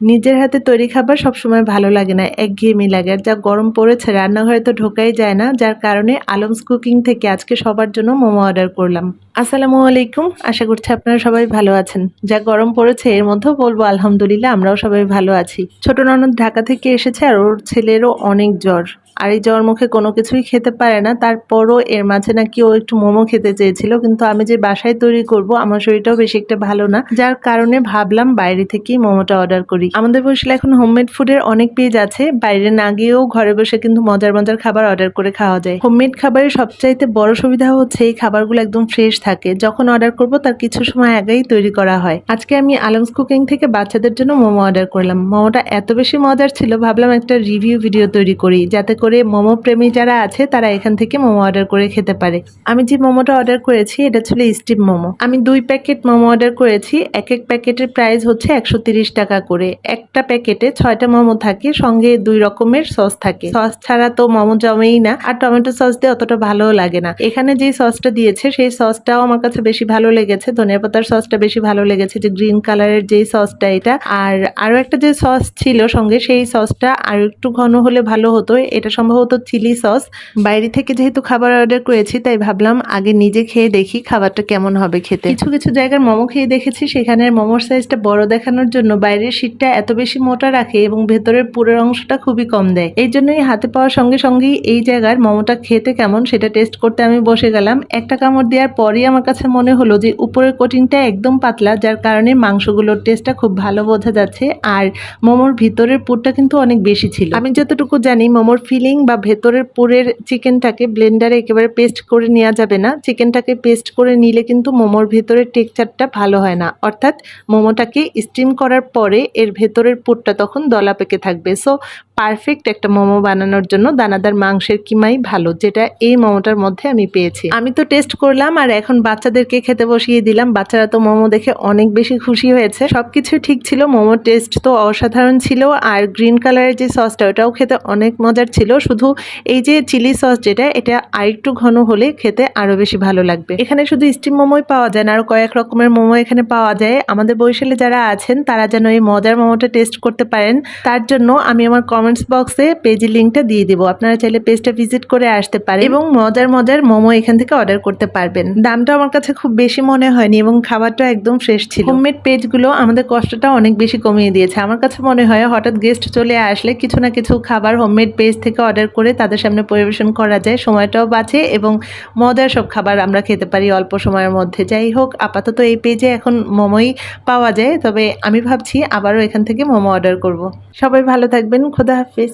নিজের হাতে তৈরি খাবার সবসময় ভালো লাগে না, একঘেয়েমি লাগে। আর যা গরম পড়েছে, রান্নাঘরে তো ঢোকাই যায় না। যার কারণে আলমস কুকিং থেকে আজকে সবার জন্য মোমো অর্ডার করলাম। আসসালামু আলাইকুম। আশা করছি আপনারা সবাই ভালো আছেন। যা গরম পড়েছে, এর মধ্যেও বলব আলহামদুলিল্লাহ, আমরাও সবাই ভালো আছি। ছোট ননদ ঢাকা থেকে এসেছে আর ওর ছেলেরও অনেক জ্বর। আর এই জ্বর মুখে কোনো কিছুই খেতে পারে না। তারপরও এর মাঝে নাকি ও একটু মোমো খেতে চেয়েছিল, কিন্তু আমি যে বাসায় তৈরি করব, আমার শরীরটাও বেশি একটা ভালো না। যার কারণে ভাবলাম বাইরে থেকেই মোমোটা অর্ডার করি। আমাদের বসলে এখন হোমমেড ফুডের অনেক পেজ আছে। বাইরে না গিয়েও ঘরে বসে কিন্তু মজার মজার খাবার অর্ডার করে খাওয়া যায়। হোমমেড খাবারের সবচাইতে বড় সুবিধা হচ্ছে এই খাবারগুলো একদম ফ্রেশ থাকে। যখন অর্ডার করব, তার কিছু সময় আগেই তৈরি করা হয়। আজকে আমি আলমস কুকিং থেকে বাচ্চাদের জন্য মোমো অর্ডার করলাম। মোমোটা এত বেশি মজার ছিল, ভাবলাম একটা রিভিউ ভিডিও তৈরি করি, যাতে করে মোমো প্রেমী যারা আছে, তারা এখান থেকে মোমো অর্ডার করে খেতে পারে। আমি যে মোমোটা অর্ডার করেছি, এটা ছিল স্টিম মোমো। আমি দুই প্যাকেট মোমো অর্ডার করেছি এক এক প্যাকেটের প্রাইস হচ্ছে একশো টাকা করে। একটা প্যাকেটে ছয়টা মোমো থাকে, সঙ্গে দুই রকমের সস থাকে। সস ছাড়া তো মোমো জমেই না, আর টমেটো সস দিয়ে অতটা ভালোও লাগে না। এখানে যে সসটা দিয়েছে, সেই সসটাও আমার কাছে বেশি ভালো লেগেছে। ধনিয়া পাতার সসটা বেশি ভালো লেগেছে, যে গ্রিন কালারের যেই সসটা এটা। আর আরও একটা যে সস ছিল সঙ্গে, সেই সসটা আর একটু ঘন হলে ভালো হতো, এটা সম্ভবত চিলি সস। বাইরে থেকে যেহেতু খাবার অর্ডার করেছি, তাই ভাবলাম আগে নিজে খেয়ে দেখি খাবারটা কেমন হবে খেতে। কিছু কিছু জায়গার মোমো খেয়ে দেখেছি, সেখানে মোমোর সাইজটা বড় দেখানোর জন্য বাইরের শীতটা এত বেশি মোটা রাখে এবং ভেতরের পুরের অংশটা খুবই কম দেয়। এই জন্যই হাতে পাওয়ার সঙ্গে সঙ্গেই এই জায়গার মোমোটা খেতে কেমন সেটা টেস্ট করতে আমি বসে গেলাম। একটা কামড় দেওয়ার পরই আমার কাছে মনে হলো যে উপরের কোটিংটা একদম পাতলা, যার কারণে মাংসগুলোর টেস্টটা খুব ভালো বোঝা যাচ্ছে, আর মোমোর ভিতরের পুরটা কিন্তু অনেক বেশি ছিল। আমি যতটুকু জানি, মোমোর ফিলিং বা ভেতরের পুরের চিকেনটাকে ব্লেন্ডারে একেবারে পেস্ট করে নেওয়া যাবে না। চিকেনটাকে পেস্ট করে নিলে কিন্তু মোমোর ভেতরের টেক্সচারটা ভালো হয় না। অর্থাৎ মোমোটাকে স্টিম করার পরে এর ভেতরের পুরটা তখন দলা পেকে থাকবে। সো পারফেক্ট একটা মোমো বানানোর জন্য দানাদার মাংসের কিমাই ভালো, যেটা এই মোমোটার মধ্যে আমি পেয়েছি। আমি তো টেস্ট করলাম আর এখন বাচ্চাদেরকে খেতে বসিয়ে দিলাম। বাচ্চারা তো মোমো দেখে অনেক বেশি খুশি হয়েছে। সবকিছু ঠিক ছিল মোমোর টেস্ট তো অসাধারণ ছিল আর গ্রিন কালারের যে সসটা ওটাও খেতে অনেক মজার ছিল। শুধু এই যে চিলি সস যেটা, এটা আরেকটু ঘন হলে খেতে আরও বেশি ভালো লাগবে। এখানে শুধু স্টিম মোমোই পাওয়া যায় না, আরও কয়েক রকমের মোমো এখানে পাওয়া যায়। আমাদের বরিশালে যারা আছেন, তারা যেন এই মজার মোমোটা টেস্ট করতে পারেন। তার জন্য আমি আমার কমেন্টস বক্সে পেজের লিঙ্কটা দিয়ে দিব। আপনারা চাইলে পেজটা ভিজিট করে আসতে পারেন এবং মজার মজার মোমো এখান থেকে অর্ডার করতে পারবেন। দামটা আমার কাছে খুব বেশি মনে হয়নি এবং খাবারটা একদম ফ্রেশ ছিল। হোমমেড পেজগুলো আমাদের কষ্টটা অনেক বেশি কমিয়ে দিয়েছে। আমার কাছে মনে হয় হঠাৎ গেস্ট চলে আসলে কিছু না কিছু খাবার হোমমেড পেজ থেকে অর্ডার করে তাদের সামনে পরিবেশন করা যায়। সময়টাও বাঁচে এবং মজার সব খাবার আমরা খেতে পারি অল্প সময়ের মধ্যে। যাই হোক, আপাতত এই পেজে এখন মোমোই পাওয়া যায়। তবে আমি ভাবছি আবারও এখান থেকে মোমো অর্ডার করব। সবাই ভালো থাকবেন। খোদা হাফিজ